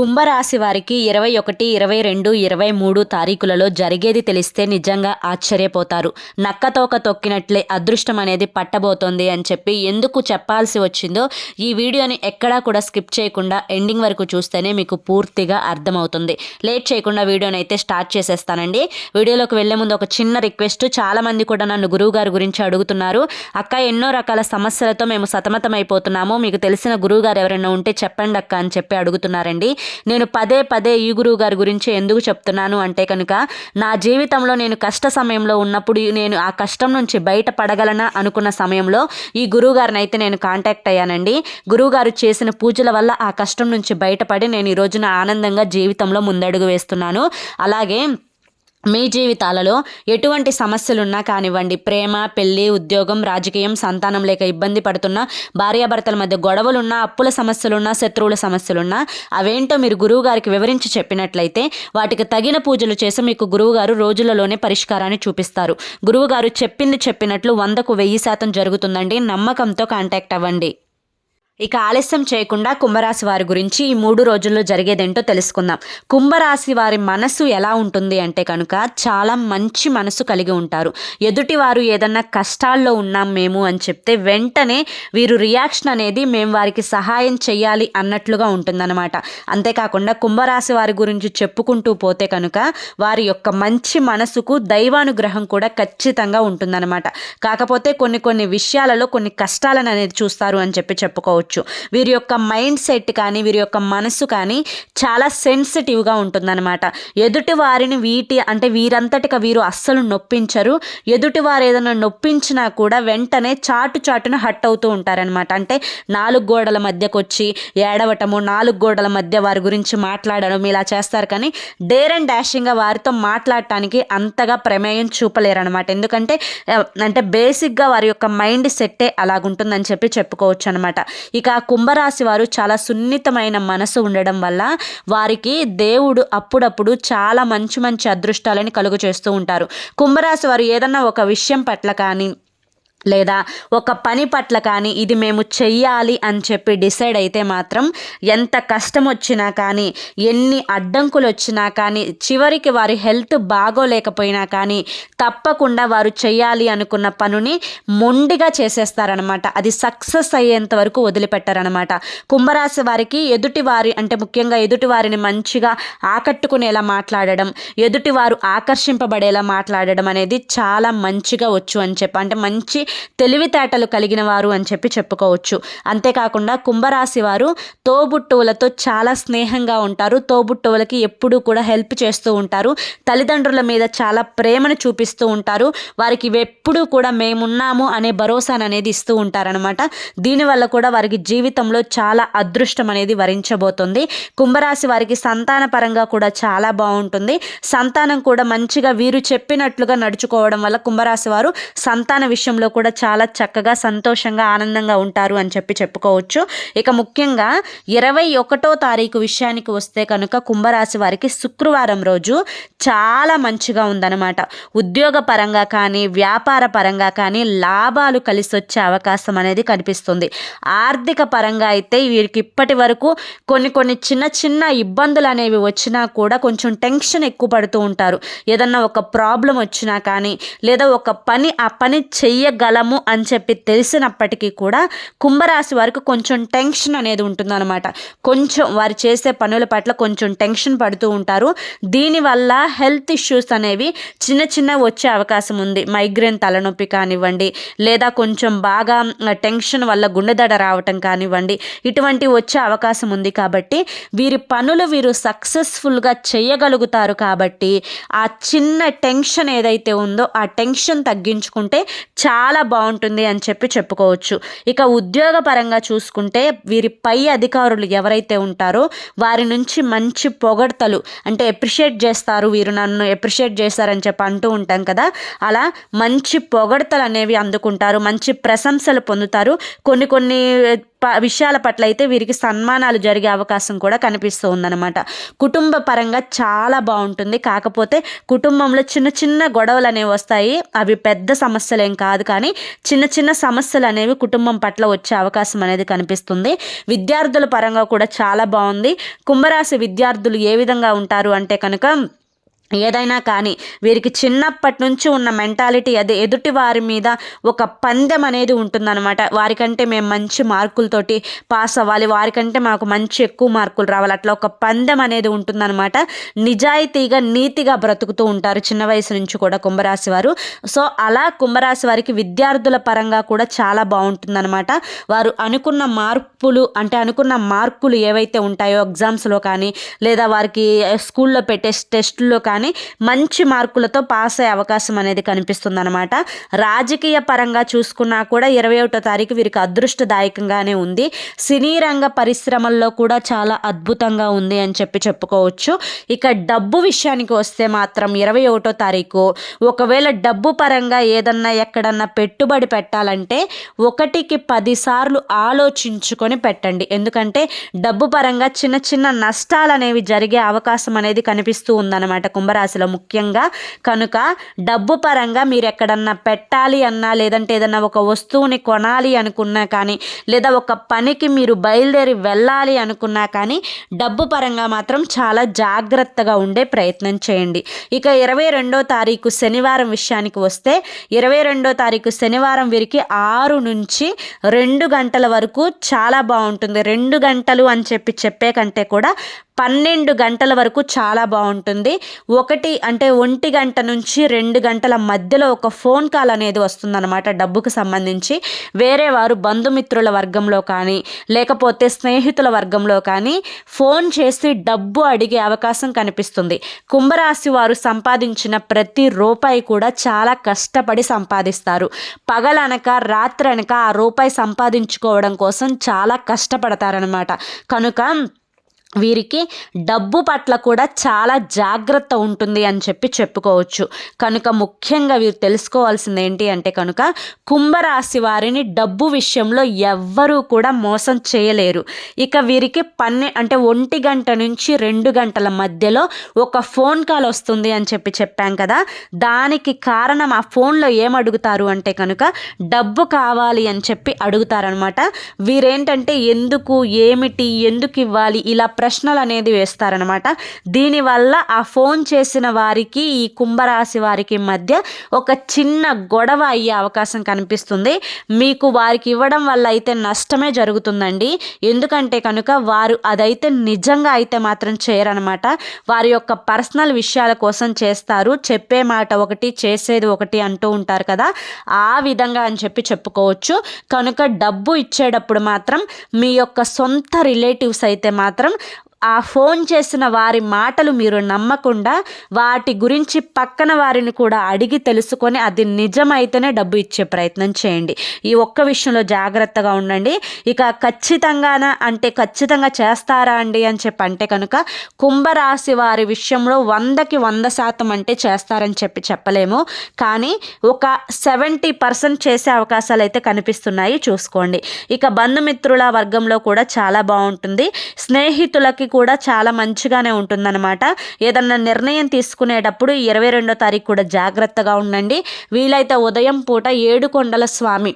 కుంభరాశి వారికి ఇరవై ఒకటి ఇరవై రెండు ఇరవై మూడు తారీఖులలో జరిగేది తెలిస్తే నిజంగా ఆశ్చర్యపోతారు. నక్కతోక తొక్కినట్లే అదృష్టం అనేది పట్టబోతోంది అని చెప్పి ఎందుకు చెప్పాల్సి వచ్చిందో ఈ వీడియోని ఎక్కడా కూడా స్కిప్ చేయకుండా ఎండింగ్ వరకు చూస్తేనే మీకు పూర్తిగా అర్థమవుతుంది. లేట్ చేయకుండా వీడియోని అయితే స్టార్ట్ చేసేస్తానండి. వీడియోలోకి వెళ్ళే ముందు ఒక చిన్న రిక్వెస్ట్. చాలామంది కూడా నన్ను గురువు గారి గురించి అడుగుతున్నారు. అక్క ఎన్నో రకాల సమస్యలతో మేము సతమతం అయిపోతున్నాము మీకు తెలిసిన గురువు గారు ఎవరైనా ఉంటే చెప్పండి అక్క అని చెప్పి అడుగుతున్నారండి. నేను పదే పదే ఈ గురువు గారి గురించి ఎందుకు చెప్తున్నాను అంటే కనుక నా జీవితంలో నేను కష్ట సమయంలో ఉన్నప్పుడు నేను ఆ కష్టం నుంచి బయటపడగలనా అనుకున్న సమయంలో ఈ గురువుగారిని అయితే నేను కాంటాక్ట్ అయ్యానండి. గురువుగారు చేసిన పూజల వల్ల ఆ కష్టం నుంచి బయటపడి నేను ఈ రోజున ఆనందంగా జీవితంలో ముందడుగు వేస్తున్నాను. అలాగే మీ జీవితాలలో ఎటువంటి సమస్యలున్నా కానివ్వండి ప్రేమ పెళ్ళి ఉద్యోగం రాజకీయం సంతానం లేక ఇబ్బంది పడుతున్న భార్యాభర్తల మధ్య గొడవలున్నా అప్పుల సమస్యలున్నా శత్రువుల సమస్యలున్నా అవేంటో మీరు గురువు గారికి వివరించి చెప్పినట్లయితే వాటికి తగిన పూజలు చేసి మీకు గురువుగారు రోజులలోనే పరిష్కారాన్ని చూపిస్తారు. గురువుగారు చెప్పింది చెప్పినట్లు వందకు వెయ్యి శాతం జరుగుతుందండి. నమ్మకంతో కాంటాక్ట్ అవ్వండి. ఇక ఆలస్యం చేయకుండా కుంభరాశి వారి గురించి ఈ మూడు రోజుల్లో జరిగేదేంటో తెలుసుకుందాం. కుంభరాశి వారి మనసు ఎలా ఉంటుంది అంటే కనుక చాలా మంచి మనసు కలిగి ఉంటారు. ఎదుటి వారు ఏదన్నా కష్టాల్లో ఉన్నాం మేము అని చెప్తే వెంటనే వీరు రియాక్షన్ అనేది మేము వారికి సహాయం చేయాలి అన్నట్లుగా ఉంటుందన్నమాట. అంతేకాకుండా కుంభరాశి వారి గురించి చెప్పుకుంటూ పోతే కనుక వారి యొక్క మంచి మనసుకు దైవానుగ్రహం కూడా ఖచ్చితంగా ఉంటుందన్నమాట. కాకపోతే కొన్ని కొన్ని విషయాలలో కొన్ని కష్టాలను అనేది చూస్తారు అని చెప్పి చెప్పుకోవచ్చు. చెప్పుకోవచ్చు వీరి యొక్క మైండ్ సెట్ కానీ వీరి యొక్క మనసు కానీ చాలా సెన్సిటివ్గా ఉంటుందన్నమాట. ఎదుటి వారిని వీటి అంటే వీరంతటిక వీరు అస్సలు నొప్పించరు. ఎదుటి వారు ఏదైనా నొప్పించినా కూడా వెంటనే చాటు చాటున హట్ అవుతూ ఉంటారనమాట అంటే నాలుగు గోడల మధ్యకు వచ్చి ఏడవటము నాలుగు గోడల మధ్య వారి గురించి మాట్లాడడం ఇలా చేస్తారు కానీ డేర్ అండ్ డాషింగ్గా వారితో మాట్లాడటానికి అంతగా ప్రమేయం చూపలేరు అనమాట ఎందుకంటే అంటే బేసిక్గా వారి యొక్క మైండ్ సెట్టే అలాగుంటుందని చెప్పి చెప్పుకోవచ్చు అనమాట ఇక కుంభరాశి వారు చాలా సున్నితమైన మనసు ఉండడం వల్ల వారికి దేవుడు అప్పుడప్పుడు చాలా మంచి మంచి అదృష్టాలని కలుగు చేస్తూ ఉంటారు. కుంభరాశి వారు ఏదన్నా ఒక విషయం పట్ల కానీ లేదా ఒక పని పట్ల కానీ ఇది మేము చెయ్యాలి అని చెప్పి డిసైడ్ అయితే మాత్రం ఎంత కష్టం వచ్చినా కానీ ఎన్ని అడ్డంకులు వచ్చినా కానీ చివరికి వారి హెల్త్ బాగోలేకపోయినా కానీ తప్పకుండా వారు చెయ్యాలి అనుకున్న పనుని మొండిగా చేసేస్తారనమాట అది సక్సెస్ అయ్యేంత వరకు వదిలిపెట్టారనమాట కుంభరాశి వారికి ఎదుటి వారి అంటే ముఖ్యంగా ఎదుటి వారిని మంచిగా ఆకట్టుకునేలా మాట్లాడడం ఎదుటి వారు ఆకర్షింపబడేలా మాట్లాడడం అనేది చాలా మంచిగా వచ్చు అని చెప్పి అంటే మంచి తెలివితేటలు కలిగిన వారు అని చెప్పి చెప్పుకోవచ్చు. అంతేకాకుండా కుంభరాశి వారు తోబుట్టువులతో చాలా స్నేహంగా ఉంటారు. తోబుట్టువులకి ఎప్పుడూ కూడా హెల్ప్ చేస్తూ ఉంటారు. తల్లిదండ్రుల మీద చాలా ప్రేమను చూపిస్తూ ఉంటారు. వారికి ఎప్పుడూ కూడా మేమున్నాము అనే భరోసాను అనేది ఇస్తూ ఉంటారనమాట దీనివల్ల కూడా వారికి జీవితంలో చాలా అదృష్టం అనేది వరించబోతుంది. కుంభరాశి వారికి సంతాన పరంగా కూడా చాలా బాగుంటుంది. సంతానం కూడా మంచిగా వీరు చెప్పినట్లుగా నడుచుకోవడం వల్ల కుంభరాశి వారు సంతాన విషయంలో కూడా కూడా చాలా చక్కగా సంతోషంగా ఆనందంగా ఉంటారు అని చెప్పి చెప్పుకోవచ్చు. ఇక ముఖ్యంగా ఇరవై ఒకటో తారీఖు విషయానికి వస్తే కనుక కుంభరాశి వారికి శుక్రవారం రోజు చాలా మంచిగా ఉందన్నమాట. ఉద్యోగ పరంగా కానీ వ్యాపార పరంగా కానీ లాభాలు కలిసి వచ్చే అవకాశం అనేది కనిపిస్తుంది. ఆర్థిక పరంగా అయితే వీరికి ఇప్పటి వరకు కొన్ని కొన్ని చిన్న చిన్న ఇబ్బందులు అనేవి వచ్చినా కూడా కొంచెం టెన్షన్ ఎక్కువ పడుతూ ఉంటారు. ఏదన్నా ఒక ప్రాబ్లం వచ్చినా కానీ లేదా ఒక పని ఆ పని చెయ్యగల బలము అని చెప్పి తెలిసినప్పటికీ కూడా కుంభరాశి వారికి కొంచెం టెన్షన్ అనేది ఉంటుందన్నమాట. కొంచెం వారు చేసే పనుల పట్ల కొంచెం టెన్షన్ పడుతూ ఉంటారు. దీనివల్ల హెల్త్ ఇష్యూస్ అనేవి చిన్న చిన్న వచ్చే అవకాశం ఉంది. మైగ్రేన్ తలనొప్పి కానివ్వండి లేదా కొంచెం బాగా టెన్షన్ వల్ల గుండెదడ రావటం కానివ్వండి ఇటువంటి వచ్చే అవకాశం ఉంది కాబట్టి వీరి పనులు వీరు సక్సెస్ఫుల్గా చేయగలుగుతారు కాబట్టి ఆ చిన్న టెన్షన్ ఏదైతే ఉందో ఆ టెన్షన్ తగ్గించుకుంటే చాలా బాగుంటుంది అని చెప్పి చెప్పుకోవచ్చు. ఇక ఉద్యోగ పరంగా చూసుకుంటే వీరి పై అధికారులు ఎవరైతే ఉంటారో వారి నుంచి మంచి పొగడ్తలు అంటే ఎప్రిషియేట్ చేస్తారు వీరు నన్ను ఎప్రిషియేట్ చేస్తారని చెప్పి అంటూ ఉంటాం కదా. అలా మంచి పొగడ్తలు అనేవి అందుకుంటారు మంచి ప్రశంసలు పొందుతారు. కొన్ని కొన్ని విషయాల పట్ల అయితే వీరికి సన్మానాలు జరిగే అవకాశం కూడా కనిపిస్తూ ఉందన్నమాట కుటుంబ పరంగా చాలా బాగుంటుంది. కాకపోతే కుటుంబంలో చిన్న చిన్న గొడవలు అనేవి వస్తాయి. అవి పెద్ద సమస్యలు ఏం కాదు కానీ చిన్న చిన్న సమస్యలు అనేవి కుటుంబం పట్ల వచ్చే అవకాశం అనేది కనిపిస్తుంది. విద్యార్థుల పరంగా కూడా చాలా బాగుంది. కుంభరాశి విద్యార్థులు ఏ విధంగా ఉంటారు అంటే కనుక ఏదైనా కానీ వీరికి చిన్నప్పటి నుంచి ఉన్న మెంటాలిటీ అదే ఎదుటి వారి మీద ఒక పందెం అనేది ఉంటుందన్నమాట. వారికంటే మేము మంచి మార్కులతోటి పాస్ అవ్వాలి. వారికంటే మాకు మంచి ఎక్కువ మార్కులు రావాలి. అట్లా ఒక పందెం అనేది ఉంటుందన్నమాట. నిజాయితీగా నీతిగా బ్రతుకుతూ ఉంటారు చిన్న వయసు నుంచి కూడా కుంభరాశి వారు. సో అలా కుంభరాశి వారికి విద్యార్థుల పరంగా కూడా చాలా బాగుంటుందన్నమాట. వారు అనుకున్న మార్పులు అంటే అనుకున్న మార్కులు ఏవైతే ఉంటాయో ఎగ్జామ్స్లో కానీ లేదా వారికి స్కూల్లో పెట్టే టెస్టుల్లో కానీ కానీ మంచి మార్కులతో పాస్ అయ్యే అవకాశం అనేది కనిపిస్తుంది అనమాట రాజకీయ పరంగా చూసుకున్నా కూడా ఇరవై ఒకటో తారీఖు వీరికి అదృష్టదాయకంగానే ఉంది. సినీ రంగ పరిశ్రమల్లో కూడా చాలా అద్భుతంగా ఉంది అని చెప్పి చెప్పుకోవచ్చు. ఇక డబ్బు విషయానికి వస్తే మాత్రం ఇరవై ఒకటో తారీఖు ఒకవేళ డబ్బు పరంగా ఏదన్నా ఎక్కడన్నా పెట్టుబడి పెట్టాలంటే ఒకటికి పదిసార్లు ఆలోచించుకొని పెట్టండి. ఎందుకంటే డబ్బు పరంగా చిన్న చిన్న నష్టాలు అనేవి జరిగే అవకాశం అనేది కనిపిస్తూ ఉందన్నమాట. కుంభ కుంభరాశిలో ముఖ్యంగా కనుక డబ్బు పరంగా మీరు ఎక్కడన్నా పెట్టాలి అన్నా లేదంటే ఏదన్నా ఒక వస్తువుని కొనాలి అనుకున్నా కానీ లేదా ఒక పనికి మీరు బయలుదేరి వెళ్ళాలి అనుకున్నా కానీ డబ్బు పరంగా మాత్రం చాలా జాగ్రత్తగా ఉండే ప్రయత్నం చేయండి. ఇక ఇరవై రెండో తారీఖు శనివారం విషయానికి వస్తే ఇరవై రెండో తారీఖు శనివారం వీరికి ఆరు నుంచి రెండు గంటల వరకు చాలా బాగుంటుంది. రెండు గంటలు అని చెప్పి చెప్పే కంటే కూడా పన్నెండు గంటల వరకు చాలా బాగుంటుంది. ఒకటి అంటే ఒంటి గంట నుంచి రెండు గంటల మధ్యలో ఒక ఫోన్ కాల్ అనేది వస్తుందన్నమాట డబ్బుకు సంబంధించి. వేరే వారు బంధుమిత్రుల వర్గంలో కానీ లేకపోతే స్నేహితుల వర్గంలో కానీ ఫోన్ చేసి డబ్బు అడిగే అవకాశం కనిపిస్తుంది. కుంభరాశి వారు సంపాదించిన ప్రతి రూపాయి కూడా చాలా కష్టపడి సంపాదిస్తారు. పగలనక రాత్రనక ఆ రూపాయి సంపాదించుకోవడం కోసం చాలా కష్టపడతారనమాట కనుక వీరికి డబ్బు పట్ల కూడా చాలా జాగ్రత్త ఉంటుంది అని చెప్పి చెప్పుకోవచ్చు. కనుక ముఖ్యంగా వీరు తెలుసుకోవాల్సింది ఏంటి అంటే కనుక కుంభరాశి వారిని డబ్బు విషయంలో ఎవ్వరూ కూడా మోసం చేయలేరు. ఇక వీరికి పన్నె అంటే ఒంటి గంట నుంచి రెండు గంటల మధ్యలో ఒక ఫోన్ కాల్ వస్తుంది అని చెప్పి చెప్పాం కదా. దానికి కారణం ఆ ఫోన్లో ఏం అడుగుతారు అంటే కనుక డబ్బు కావాలి అని చెప్పి అడుగుతారనమాట వీరేంటంటే ఎందుకు ఏమిటి ఎందుకు ఇవ్వాలి ఇలా ప్రశ్నలు అనేది వేస్తారనమాట దీనివల్ల ఆ ఫోన్ చేసిన వారికి ఈ కుంభరాశి వారికి మధ్య ఒక చిన్న గొడవ అయ్యే అవకాశం కనిపిస్తుంది. మీకు వారికి ఇవ్వడం వల్ల అయితే నష్టమే జరుగుతుందండి. ఎందుకంటే కనుక వారు అదైతే నిజంగా అయితే మాత్రం చేయరనమాట వారి యొక్క పర్సనల్ విషయాల కోసం చేస్తారు. చెప్పే మాట ఒకటి చేసేది ఒకటి అంటూ ఉంటారు కదా. ఆ విధంగా అని చెప్పి చెప్పుకోవచ్చు. కనుక డబ్బు ఇచ్చేటప్పుడు మాత్రం మీ యొక్క సొంత రిలేటివ్స్ అయితే మాత్రం ఆ ఫోన్ చేసిన వారి మాటలు మీరు నమ్మకుండా వాటి గురించి పక్కన వారిని కూడా అడిగి తెలుసుకొని అది నిజమైతేనే డబ్బు ఇచ్చే ప్రయత్నం చేయండి. ఈ ఒక్క విషయంలో జాగ్రత్తగా ఉండండి. ఇక ఖచ్చితంగాన అంటే ఖచ్చితంగా చేస్తారా అండి అని చెప్పి అంటే కనుక కుంభరాశి వారి విషయంలో వందకి వంద శాతం అంటే చేస్తారని చెప్పి చెప్పలేము. కానీ ఒక సెవెంటీ పర్సెంట్ చేసే అవకాశాలు అయితే కనిపిస్తున్నాయి. చూసుకోండి. ఇక బంధుమిత్రుల వర్గంలో కూడా చాలా బాగుంటుంది. స్నేహితులకి కూడా చాలా మంచిగానే ఉంటుందన్నమాట. ఏదన్నా నిర్ణయం తీసుకునేటప్పుడు ఇరవై రెండో తారీఖు కూడా జాగ్రత్తగా ఉండండి. వీలైతే ఉదయం పూట ఏడుకొండల స్వామి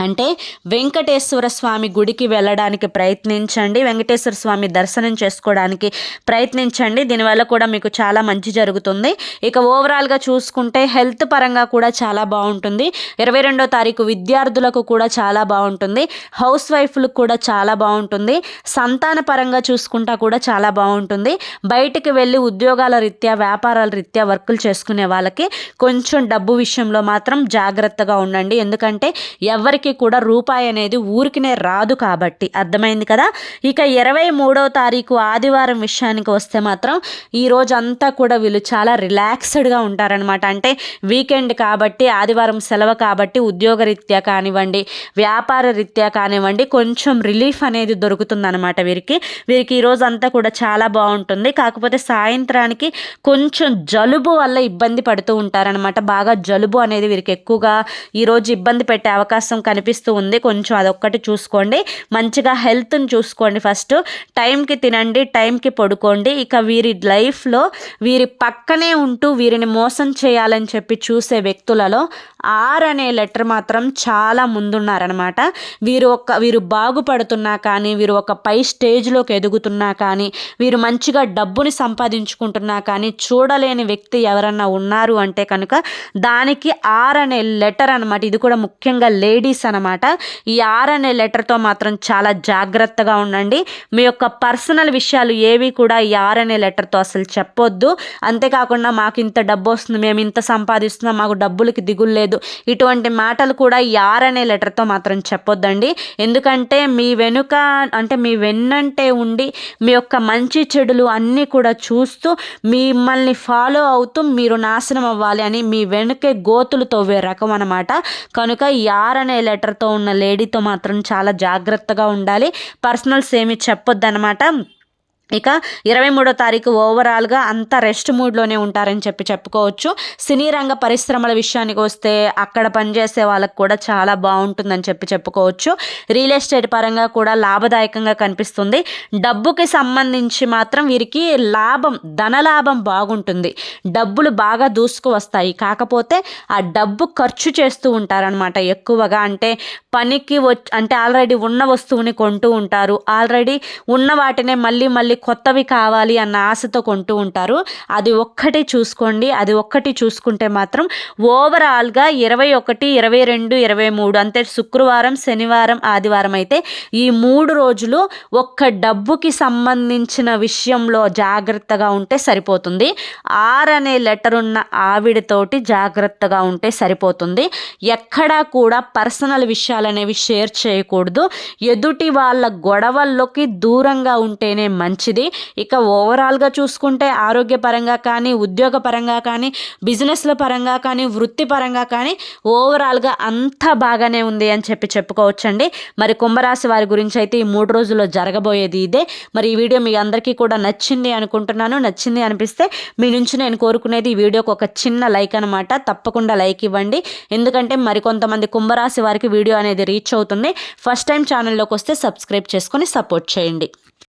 అంటే వెంకటేశ్వర స్వామి గుడికి వెళ్ళడానికి ప్రయత్నించండి వెంకటేశ్వర స్వామి దర్శనం చేసుకోవడానికి ప్రయత్నించండి. దీనివల్ల కూడా మీకు చాలా మంచి జరుగుతుంది. ఇక ఓవరాల్గా చూసుకుంటే హెల్త్ పరంగా కూడా చాలా బాగుంటుంది. ఇరవై రెండో తారీఖు విద్యార్థులకు కూడా చాలా బాగుంటుంది. హౌస్ వైఫ్లకు కూడా చాలా బాగుంటుంది. సంతాన పరంగా చూసుకుంటా కూడా చాలా బాగుంటుంది. బయటికి వెళ్ళి ఉద్యోగాల రీత్యా వ్యాపారాల రీత్యా వర్కులు చేసుకునే వాళ్ళకి కొంచెం డబ్బు విషయంలో మాత్రం జాగ్రత్తగా ఉండండి. ఎందుకంటే ఎవరికి ఎవరికి కూడా రూపాయి అనేది ఊరికినే రాదు కాబట్టి. అర్థమైంది కదా? ఇక ఇరవై మూడవ తారీఖు ఆదివారం విషయానికి వస్తే మాత్రం ఈ రోజు అంతా కూడా వీళ్ళు చాలా రిలాక్స్డ్గా ఉంటారనమాట అంటే వీకెండ్ కాబట్టి ఆదివారం సెలవు కాబట్టి ఉద్యోగ రీత్యా కానివ్వండి వ్యాపార రీత్యా కానివ్వండి కొంచెం రిలీఫ్ అనేది దొరుకుతుందనమాట వీరికి. వీరికి ఈరోజు అంతా కూడా చాలా బాగుంటుంది. కాకపోతే సాయంత్రానికి కొంచెం జలుబు వల్ల ఇబ్బంది పడుతూ ఉంటారనమాట బాగా జలుబు అనేది వీరికి ఎక్కువగా ఈరోజు ఇబ్బంది పెట్టే అవకాశం కనిపి కనిపిస్తూ ఉంది. కొంచెం అదొక్కటి చూసుకోండి. మంచిగా హెల్త్ని చూసుకోండి ఫస్ట్ టైంకి తినండి టైంకి పడుకోండి. ఇక వీరి లైఫ్లో వీరి పక్కనే ఉంటూ వీరిని మోసం చేయాలని చెప్పి చూసే వ్యక్తులలో ఆర్ అనే లెటర్ మాత్రం చాలా ముందున్నారనమాట వీరు ఒక వీరు బాగుపడుతున్నా కానీ వీరు ఒక పై స్టేజ్లోకి ఎదుగుతున్నా కానీ వీరు మంచిగా డబ్బుని సంపాదించుకుంటున్నా కానీ చూడలేని వ్యక్తి ఎవరన్నా ఉన్నారు అంటే కనుక దానికి ఆర్ అనే లెటర్ అనమాట ఇది కూడా ముఖ్యంగా లేడీస్ అనమాట ఈ ఆర్ అనే లెటర్తో మాత్రం చాలా జాగ్రత్తగా ఉండండి. మీ యొక్క పర్సనల్ విషయాలు ఏవి కూడా ఈ ఆర్ అనే లెటర్తో అసలు చెప్పొద్దు. అంతేకాకుండా మాకు ఇంత డబ్బు వస్తుంది మేము ఇంత సంపాదిస్తున్నాం మాకు డబ్బులకి దిగులు లేదు. ఇటువంటి మాటలు కూడా యార్ అనే లెటర్తో మాత్రం చెప్పొద్దండి. ఎందుకంటే మీ వెనుక అంటే మీ వెన్నంటే ఉండి మీ యొక్క మంచి చెడులు అన్నీ కూడా చూస్తూ మిమ్మల్ని ఫాలో అవుతూ మీరు నాశనం అవ్వాలి అని మీ వెనుకే గోతులు తవ్వే రకం అనమాట కనుక యార్ అనే లెటర్తో ఉన్న లేడీతో మాత్రం చాలా జాగ్రత్తగా ఉండాలి. పర్సనల్స్ ఏమి చెప్పొద్దనమాట ఇక ఇరవై మూడో తారీఖు ఓవరాల్గా అంత రెస్ట్ మూడ్లోనే ఉంటారని చెప్పి చెప్పుకోవచ్చు. సినీ రంగ పరిశ్రమల విషయానికి వస్తే అక్కడ పనిచేసే వాళ్ళకు కూడా చాలా బాగుంటుందని చెప్పి చెప్పుకోవచ్చు. రియల్ ఎస్టేట్ పరంగా కూడా లాభదాయకంగా కనిపిస్తుంది. డబ్బుకి సంబంధించి మాత్రం వీరికి లాభం ధనలాభం బాగుంటుంది. డబ్బులు బాగా దూసుకు వస్తాయి. కాకపోతే ఆ డబ్బు ఖర్చు చేస్తూ ఉంటారనమాట ఎక్కువగా. అంటే పనికి వచ్చి అంటే ఆల్రెడీ ఉన్న వస్తువుని కొంటూ ఉంటారు. ఆల్రెడీ ఉన్న వాటినే మళ్ళీ మళ్ళీ కొత్తవి కావాలి అన్న ఆశతో కొంటూ ఉంటారు. అది ఒక్కటి చూసుకోండి. అది ఒక్కటి చూసుకుంటే మాత్రం ఓవరాల్గా ఇరవై ఒకటి ఇరవై రెండు ఇరవై మూడు అంటే శుక్రవారం శనివారం ఆదివారం అయితే ఈ మూడు రోజులు ఒక్క డబ్బుకి సంబంధించిన విషయంలో జాగ్రత్తగా ఉంటే సరిపోతుంది. ఆర్ అనే లెటర్ ఉన్న ఆవిడతోటి జాగ్రత్తగా ఉంటే సరిపోతుంది. ఎక్కడా కూడా పర్సనల్ విషయాలు అనేవి షేర్ చేయకూడదు. ఎదుటి వాళ్ళ గొడవల్లోకి దూరంగా ఉంటేనే మంచి మంచిది. ఇక ఓవరాల్గా చూసుకుంటే ఆరోగ్యపరంగా కానీ ఉద్యోగపరంగా కానీ బిజినెస్ల పరంగా కానీ వృత్తిపరంగా కానీ ఓవరాల్గా అంతా బాగానే ఉంది అని చెప్పి చెప్పుకోవచ్చండి. మరి కుంభరాశి వారి గురించి అయితే ఈ మూడు రోజుల్లో జరగబోయేది ఇదే. మరి ఈ వీడియో మీ అందరికీ కూడా నచ్చింది అనుకుంటున్నాను. నచ్చింది అనిపిస్తే మీ నుంచి నేను కోరుకునేది ఈ వీడియోకి ఒక చిన్న లైక్ అనమాట తప్పకుండా లైక్ ఇవ్వండి. ఎందుకంటే మరికొంతమంది కుంభరాశి వారికి వీడియో అనేది రీచ్ అవుతుంది. ఫస్ట్ టైం ఛానల్లోకి వస్తే సబ్స్క్రైబ్ చేసుకొని సపోర్ట్ చేయండి.